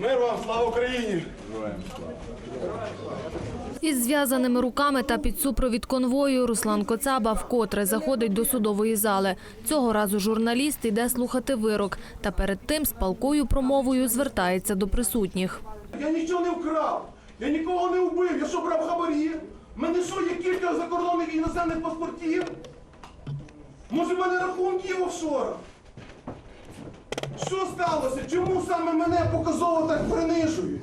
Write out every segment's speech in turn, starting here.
Мир вам, слава Україні! Із зв'язаними руками та під супровід конвою Руслан Коцаба вкотре заходить до судової зали. Цього разу журналіст йде слухати вирок та перед тим з палкою промовою звертається до присутніх. Я нічого не вкрав, я нікого не вбив, я що брав хабарі? В мене що, є кілька закордонних і іноземних паспортів? Може, в мене рахунки в офшорах? Що сталося? Чому саме мене показово так принижують?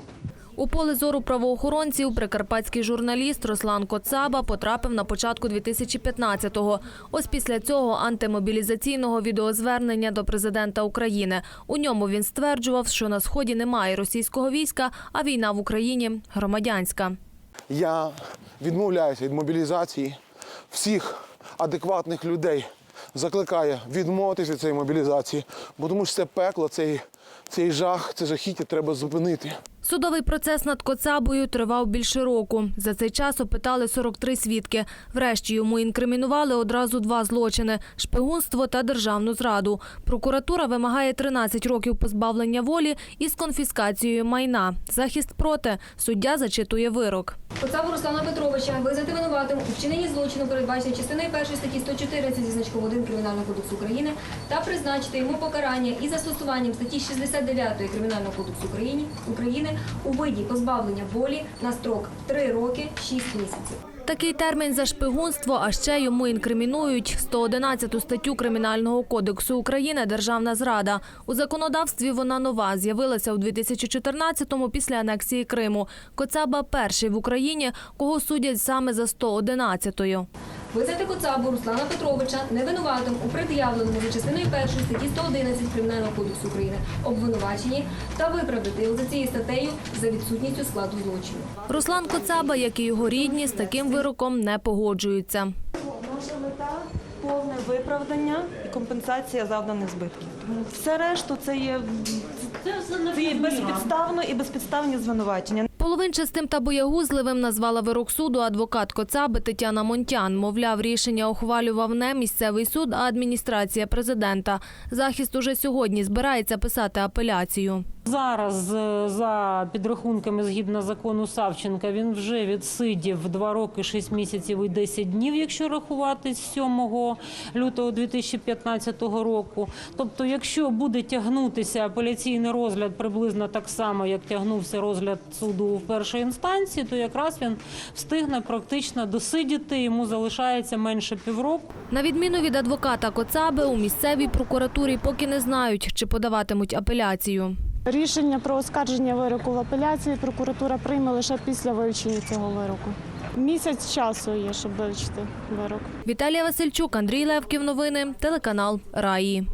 У поле зору правоохоронців прикарпатський журналіст Руслан Коцаба потрапив на початку 2015-го. Ось після цього антимобілізаційного відеозвернення до президента України. У ньому він стверджував, що на сході немає російського війська, а війна в Україні громадянська. Я відмовляюся від мобілізації всіх адекватних людей. Закликаю відмовитися від цієї мобілізації, бо тому що це пекло, цей, цей жах, це жахіття треба зупинити. Судовий процес над Коцабою тривав більше року. За цей час опитали 43 свідки. Врешті йому інкримінували одразу два злочини – шпигунство та державну зраду. Прокуратура вимагає 13 років позбавлення волі із конфіскацією майна. Захист проти. Суддя зачитує вирок. Поцаву Руслана Петровича визнати винуватим у вчиненні злочину, передбачений частиною першої статті 114 зі значком 1 Кримінального кодексу України та призначити йому покарання із застосуванням статті 69 Кримінального кодексу України, України у виді позбавлення волі на строк 3 роки 6 місяців. Такий термін за шпигунство, а ще йому інкримінують 111 статтю Кримінального кодексу України «Державна зрада». У законодавстві вона нова, з'явилася у 2014-му після анексії Криму. Коцаба – перший в Україні, кого судять саме за 111-ю. Визнати Коцабу Руслана Петровича невинуватим у пред'явленому за частиною першої статті 111 Кримінального кодексу України обвинуваченні та виправдати його за цією статтею за відсутністю складу злочину. Руслан Коцаба, як і його рідні, з таким вироком не погоджуються. Наша мета повне виправдання і компенсація завданих збитків. Все решту це є, це є безпідставно і безпідставні звинувачення. Половинчастим та боягузливим назвала вирок суду адвокат Коцаби Тетяна Монтян. Мовляв, рішення ухвалював не місцевий суд, а адміністрація президента. Захист уже сьогодні збирається писати апеляцію. Зараз е, за підрахунками згідно закону Савченка він вже відсидів 2 роки 6 місяців і 10 днів, якщо рахувати з 7 лютого 2015 року. Тобто, якщо буде тягнутися апеляційний розгляд приблизно так само, як тягнувся розгляд суду в першій інстанції, то якраз він встигне практично досидіти. Йому залишається менше півроку. На відміну від адвоката Коцаби, у місцевій прокуратурі поки не знають, чи подаватимуть апеляцію. Рішення про оскарження вироку в апеляції прокуратура прийме лише після вивчення цього вироку. Місяць часу є, щоб вивчити вирок. Віталія Васильчук, Андрій Левків. Новини. Телеканал Раї.